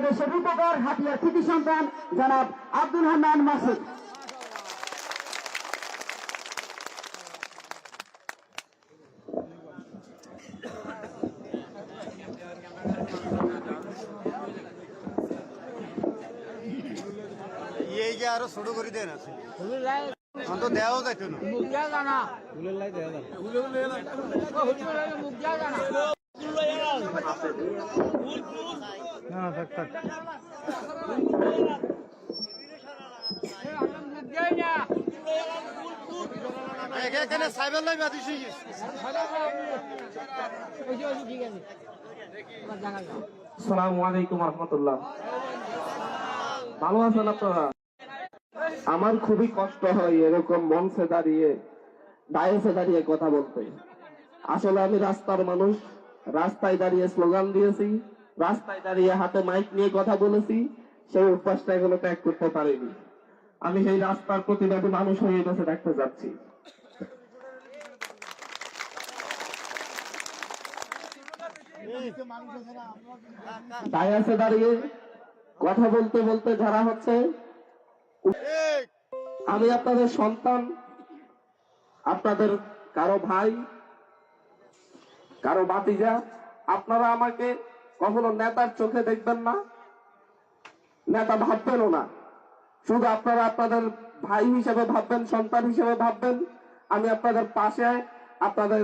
বাংলাদেশের রূপকার হাতিয়ার কৃতি সন্তান জনাব আব্দুল হান্নান মাসুদ। আরও ছোট করে দেন আছে। যাইতো না। একে- এখানে সাইবার লাইভ আদিস গেছে। সালামু আলাইকুম রহমতুল্লাহ। ভালো আছেন আপনারা? আমার খুবই কষ্ট হয় এরকম মঞ্চে দাঁড়িয়ে ডায়েসে দাঁড়িয়ে কথা বলতে। আসলে আমি রাস্তার মানুষ রাস্তায় দাঁড়িয়ে স্লোগান দিয়েছি। রাস্তায় দাঁড়িয়ে হাতে মাইক নিয়ে কথা বলেছি, সেই অভ্যাসটা এগুলো ত্যাগ করতে পারিনি। আমি সেই রাস্তার প্রতিবাদী মানুষ হয়ে বেঁচে থাকতে যাচ্ছি। ডায়াসে দাঁড়িয়ে কথা বলতে বলতে যারা হচ্ছে। আমি আপনাদের সন্তান, আপনাদের কারও ভাই, কারও বাতিজা আপনারা আমাকে কখনো নেতার চোখে দেখবেন না, নেতা ভাববেনও না। শুধু আপনারা আপনাদের ভাই হিসেবে ভাববেন, সন্তান হিসেবে ভাববেন। আমি আপনাদের পাশে, আপনাদের